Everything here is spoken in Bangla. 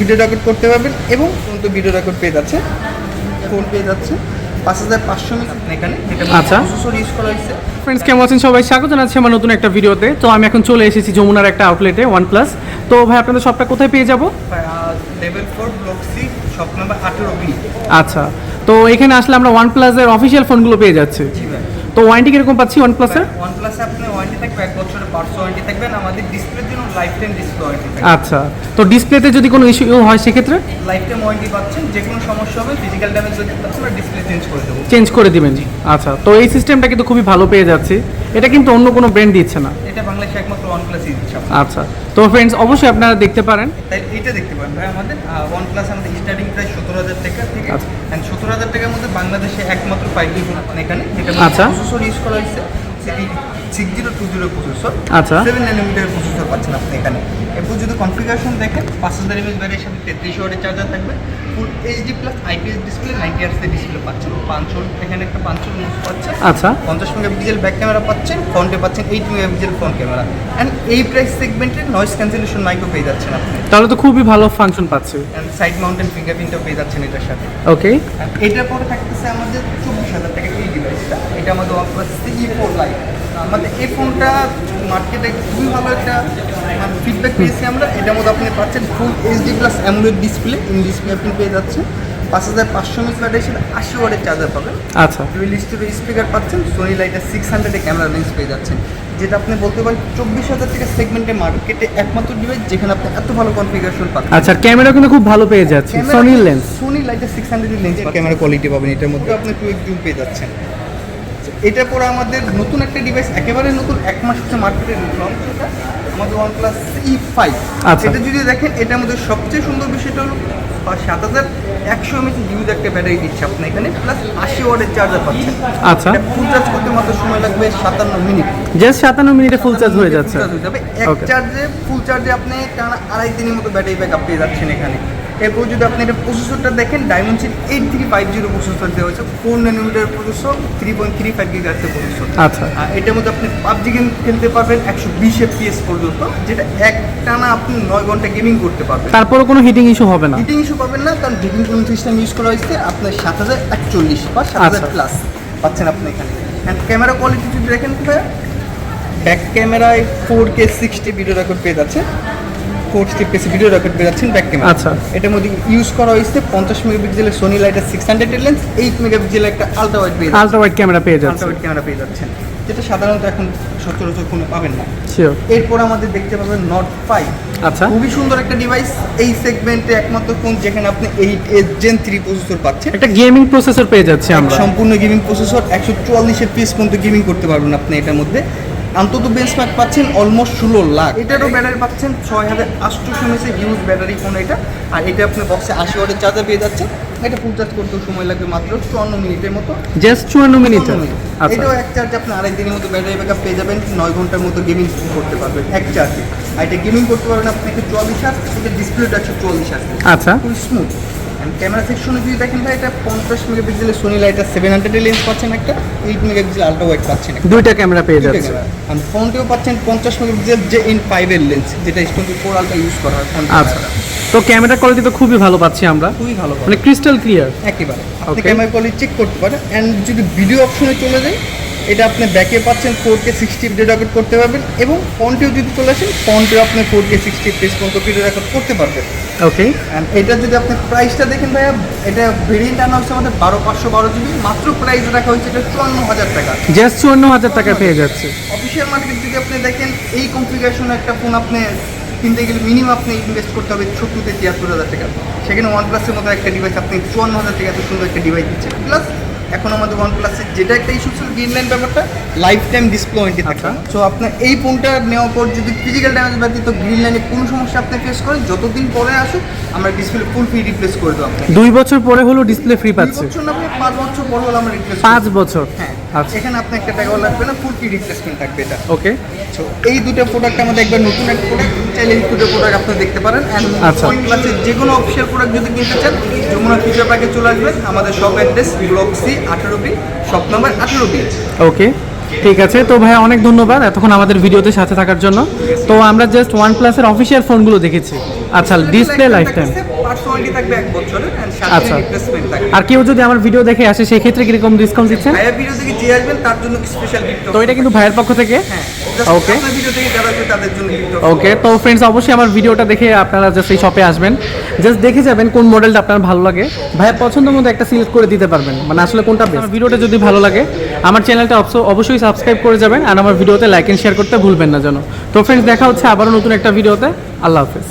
ভিডিও রেকর্ড করতে পারবেন এবং কিন্তু ভিডিও রেকর্ড পেয়ে যাচ্ছে। ফোন পেয়ে যাচ্ছে। পাঁচ হাজার পাঁচশো এখানে। আচ্ছা। ইউজ করা হয়েছে। ফ্রেন্ডস কেমন আছেন সবাই? স্বাগত জানাচ্ছি আমার নতুন একটা ভিডিওতে তো আমি এখন চলে এসেছি যমুনার একটা আউটলেটে ওয়ান প্লাস তো ভাই আপনাদের শপটা কোথায় পেয়ে যাব? Level four block C shop number আঠেরো বি আচ্ছা। তো এখানে আসলে আমরা ওয়ান প্লাসের অফিসিয়াল ফোনগুলো পেয়ে যাচ্ছি। ভাই। তো ওয়ারেন্টি কীরকম পাচ্ছি ওয়ান প্লাসের ওয়ান প্লাসে আপনি ওয়ারেন্টি থাকবে এক বছরের পার্টস ওয়ারেন্টি থাকবেন আমাদের লাইফ টাইম ডিসপ্লে ওয়ারেন্টি আচ্ছা তো ডিসপ্লেতে যদি কোনো ইস্যু হয় সেক্ষেত্রে? লাইফ টাইম ওয়ারেন্টি পাচ্ছেন যে কোনো সমস্যা হবে ফিজিক্যাল ড্যামেজ যদি পাচ্ছেন আমরা ডিসপ্লে চেঞ্জ করে দেবো। চেঞ্জ করে দিবেন আচ্ছা তো এই সিস্টেমটা কিন্তু খুবই ভালো পেয়ে যাচ্ছি। এটা কিন্তু অন্য কোনো ব্র্যান্ড দিচ্ছে না। এটা বাংলাদেশে একমাত্র ওয়ান প্লাস ইউজ আচ্ছা তো ফ্রেন্ডস অবশ্যই আপনারা দেখতে পারেন। তাই এটা দেখতে পারেন ভাই আমাদের। ওয়ান প্লাস আমাদের স্টার্টিং প্রাইস সত্তর হাজার টাকা থেকে আচ্ছা। অ্যান্ড সত্তর হাজার টাকার মধ্যে বাংলাদেশে একমাত্র ফাইভ জি ফোন এখানে যেটা আচ্ছা। ইউজ করা হয়েছে। সেটি six zero two zero processor আচ্ছা। সেভেন ন্যানোমিটার প্রসেসর পাচ্ছেন আপনি এখানে। এরপর যদি কনফিগারেশন দেখেন পাঁচ হাজার এমএস ব্যাটারির সাথে তেত্রিশ ওয়াটের চার্জার থাকবে full HD plus IPS display ninety display পাচ্ছেন। পাঁচশো এখানে একটা পাঁচশো মুভ পাচ্ছেন। আচ্ছা। পঞ্চাশ মেগাপিক্সেল ব্যাক ক্যামেরা পাচ্ছেন ফ্রন্টে পাচ্ছেন eight megapixel front camera and এই প্রাইস সেগমেন্টের ক্যান্সেলেশন মাইক্রো পেয়ে যাচ্ছেন আপনি। তাহলে তো খুবই ভালো ফাংশন পাচ্ছে। অ্যান্ড সাইড মাউন্টেন ফিঙ্গারপ্রিন্টও পেয়ে যাচ্ছেন এটার সাথে। ওকে এটার পরে থাকতেছে আমাদের চব্বিশ হাজার টাকা। ডিভাইসটা এটা আমাদের ওয়ানপ্লাস ই ফোর লাইট আমাদের এই ফোনটা মার্কেটে খুবই ভালো একটা মানে ফিডব্যাক পেয়েছি আমরা। এটার মধ্যে আপনি পাচ্ছেন full HD plus AMOLED display in display আপনি পেয়ে যাচ্ছেন। পাঁচ হাজার পাঁচশো মিস ব্যাটারির সাথে আশি ওয়ার্ডের চার্জার পাবেন। আচ্ছা। ডুয়েল স্টোরি স্পিকার পাচ্ছেন সোনি লাইটের সিক্স হান্ড্রেডে ক্যামেরা লেন্স পেয়ে যাচ্ছেন। যেটা আপনি বলতে পারেন চব্বিশ হাজার থেকে সেগমেন্টে মার্কেটে একমাত্র ডিভাইস যেখানে আপনি এত ভালো কনফিগারেশন পাচ্ছেন। আচ্ছা ক্যামেরা কিন্তু খুব ভালো পেয়ে যাচ্ছে সোনি লেন্স সোনি লাইটের six hundred lens camera quality পাবেন এটার মধ্যে। আপনি টু জুম পেয়ে যাচ্ছেন। এটা পরে আমাদের নতুন একটা ডিভাইস একেবারে নতুন এক মাস হচ্ছে মার্কেটে লঞ্চ সেটা আমাদের ওয়ান প্লাস ই ফাইভ। এটা যদি দেখেন এটার মধ্যে সবচেয়ে সুন্দর বিষয়টা হলো সাত হাজার একশো এমএচ ইউজ একটা ব্যাটারি দিচ্ছে আপনি এখানে প্লাস আশি ওয়াটের চার্জার পাচ্ছেন। আচ্ছা। ফুল চার্জ করতে মাত্র সময় লাগবে সাতান্ন মিনিট জাস্ট সাতান্ন মিনিটে ফুল চার্জ হয়ে যাচ্ছে। এক চার্জে ফুল চার্জে আপনি টানা আড়াই দিনের মতো ব্যাটারি ব্যাক আপ পেয়ে যাচ্ছেন এখানে। এরপর যদি আপনি এটা প্রসেসরটা দেখেন Dimensity eight three five zero processor দেওয়া হয়েছে। Four nanometre processor three point three five গিগার্সের processor আচ্ছা। আর এটার মধ্যে আপনি পাবজি গেম খেলতে পারবেন একশো বিশ এফপিএস পর্যন্ত যেটা এক টানা আপনি নয় ঘণ্টা গেমিং করতে পারবেন। তারপরে কোনো হিটিং ইস্যু হবে না? হিটিং ইস্যু পাবেন না কারণ হিটিং কুলিং সিস্টেম ইউজ করা হয়েছে আপনার সাত হাজার একচল্লিশ বা সাত হাজার আচ্ছা। প্লাস পাচ্ছেন আপনি এখানে। ক্যামেরা কোয়ালিটি যদি দেখেন ব্যাক ক্যামেরায় four K sixty video record পেয়ে যাচ্ছে ফোর সিক্সটি ভিডিও রেকর্ড পেয়ে যাচ্ছেন ব্যাক ক্যামেরা আচ্ছা। এটার মধ্যে ইউজ করা হয়েছে পঞ্চাশ মেগাপিক্সেলের Sony Lytia six hundred lens eight মেগাপিক্সেলের একটা আলট্রা ওয়াইড পেয়ে আলট্রা ওয়াইড ক্যামেরা পেয়ে আলট্রা যাচ্ছে ওয়াইড ক্যামেরা পেয়ে যাচ্ছেন। যেটা সাধারণত এখন সচরাচর কোনো পাবেন না। এরপর আমাদের দেখতে পাবেন নট ফাইভ আচ্ছা। খুবই সুন্দর একটা ডিভাইস এই সেগমেন্টে একমাত্র ফোন যেখানে আপনি eight S gen three processor পাচ্ছেন। একটা গেমিং প্রসেসর পেয়ে যাচ্ছি আমরা। সম্পূর্ণ গেমিং প্রসেসর একশো চুয়াল্লিশের পিস পর্যন্ত গেমিং করতে পারবেন আপনি এটার মধ্যে। অন্তত বেঞ্চমার্ক পাচ্ছেন অলমোস্ট ষোলো লাখ। এটারও ব্যাটারি পাচ্ছেন ছয় হাজার আটশোশো এমএসের হিউজ ব্যাটারি ফোন এটা। আর এটা আপনি বক্সে আশি ওয়াটের চার্জার পেয়ে যাচ্ছে এটা ফুল চার্জ করতেও সময় লাগবে মাত্র চুয়ান্ন মিনিটের মতো। জাস্ট চুয়ান্ন মিনিট। আচ্ছা। এটাও এক চার্জে আপনি আড়াই দিনের মতো ব্যাটারি ব্যাকআপ পেয়ে যাবেন। নয় ঘণ্টার মতো গেমিং করতে পারবেন এক চার্জে আর এটা গেমিং করতে পারবেন আপনাকে চুয়াল্লিশ আস এটা ডিসপ্লেটা একশো চুয়াল্লিশ আসবে আচ্ছা। খুব স্মুথ ক্যামেরা সেকশনে যদি দেখেন ভাই এটা পঞ্চাশ মেগাপিক্সেলের সোনি লাইটার সেভেন হান্ড্রেডের লেন্স পাচ্ছেন একটা এইট মেগাপিক্সেল আল্ট্রা ওয়াইড পাচ্ছেন দুইটা ক্যামেরা পেয়ে যাচ্ছে। আর ফোনটিও পাচ্ছেন পঞ্চাশ মেগাপিক্সেল যে ইন ফাইভের লেন্স যেটা টোয়েন্টি ফোর আলট্রা ইউজ করা হয় আচ্ছা। তো ক্যামেরা কোয়ালিটি তো খুবই ভালো পাচ্ছি আমরা। খুবই ভালো মানে ক্রিস্টাল ক্লিয়ার একেবারে। আপনি ক্যামেরা কোয়ালিটি চেক করতে পারেন। অ্যান্ড যদি ভিডিও অপশনে চলে যায় এটা আপনি ব্যাকে পাচ্ছেন four K sixty video record করতে পারবেন এবং ফোনটিও যদি চলে আসেন ফোনটিও আপনি ফোর কে সিক্সটি পেজ পর্যন্ত ভিডিও রেকর্ড করতে পারবেন। ওকে অ্যান্ড এটা যদি আপনি প্রাইসটা দেখেন ভাইয়া এটা ভেরিয়েন্ট আনা হচ্ছে আমাদের বারো পাঁচশো বারো জিবি মাত্র প্রাইস রাখা হয়েছে এটা চুয়ান্ন হাজার টাকা। জাস্ট চুয়ান্ন হাজার টাকা পেয়ে যাচ্ছে। অফিসিয়াল মার্কেট যদি আপনি দেখেন এই কনফিগারেশন একটা ফোন আপনি কিনতে গেলে মিনিমাম আপনি ইনভেস্ট করতে হবে থেকে তিয়াত্তর হাজার টাকা। সেখানে ওয়ান প্লাসের মতো একটা ডিভাইস আপনি চুয়ান্ন হাজার টাকা এত সুন্দর একটা ডিভাইস দিচ্ছে প্লাস এখন আমাদের ওয়ান প্লাসের যেটা একটা ইস্যু ছিল গ্রিন লাইন ব্যাপারটা লাইফ টাইম ডিসপ্লে ওয়ারেন্টি থাকে। সো আপনার এই ফোনটা নেওয়ার পর যদি ফিজিক্যাল ড্যামেজ ব্যতীত গ্রিন লাইনে কোনো সমস্যা আপনি ফেস করেন যতদিন পরে আসুক আমরা ডিসপ্লে ফুল ফ্রি রিপ্লেস করে দেবো আপনাকে। দুই বছর পরে হলো ডিসপ্লে ফ্রি পাচ্ছে। বছর না পাঁচ বছর পরে হলো আমরা রিপ্লেস পাঁচ বছর। হ্যাঁ আচ্ছা। এখানে আপনার একটা টাকাও লাগবে না ফুল ফ্রি রিপ্লেসমেন্ট থাকবে এটা। ওকে So, এই দুটো প্রোডাক্ট আমাদের একবার নতুন একটা প্রোডাক্ট চাইলে এই দুটো প্রোডাক্ট আপনি দেখতে পারেন। আচ্ছা। ক্লাসের যে কোনো অফিসিয়াল প্রোডাক্ট যদি কিনতে চান যমুনা ফিচার প্যাকে চলে আসবেন আমাদের শপ অ্যাড্রেস ব্লক সি আঠেরো বি শপ নাম্বার আঠেরো বি ওকে ঠিক আছে। তো ভাই অনেক ধন্যবাদ এতক্ষণ আমাদের ভিডিওতে সাথে থাকার জন্য। তো আমরা জাস্ট ওয়ান প্লাসের অফিসিয়াল ফোনগুলো দেখেছি। আচ্ছা ডিসপ্লে লাইফ টাইম পার্সোনালিটি থাকবে এক বছরের and সাথে আচ্ছা। রিপ্লেসমেন্ট থাকবে। আর কেউ যদি আমার ভিডিও দেখে আসে সেই ক্ষেত্রে কীরকম ডিসকাউন্ট দিচ্ছেন? ভাইয়া ভিডিও থেকে যে আসবেন তার জন্য স্পেশাল গিফট তো এটা কিন্তু ভাইয়ের পক্ষ থেকে? হ্যাঁ Okay. আপনার ভিডিও থেকে যারা আসবে তাদের জন্য গিফট ওকে তো ফ্রেন্ডস অবশ্যই আমার ভিডিওটা দেখে আপনারা জাস্ট এই শপে আসবেন। জাস্ট দেখে যাবেন কোন মডেলটা আপনার ভালো লাগে। ভাইয়ের পছন্দ মতো একটা সিলেক্ট করে দিতে পারবেন। মানে আসলে কোনটা বেস্ট আমার ভিডিওটা যদি ভালো লাগে আমার চ্যানেলটা অবশ্যই সাবস্ক্রাইব করে যাবেন আর আমার ভিডিওতে লাইক এন্ড শেয়ার করতে ভুলবেন না যেন। তো ফ্রেন্ডস দেখা হচ্ছে আবারও নতুন একটা ভিডিওতে আল্লাহ হাফেজ।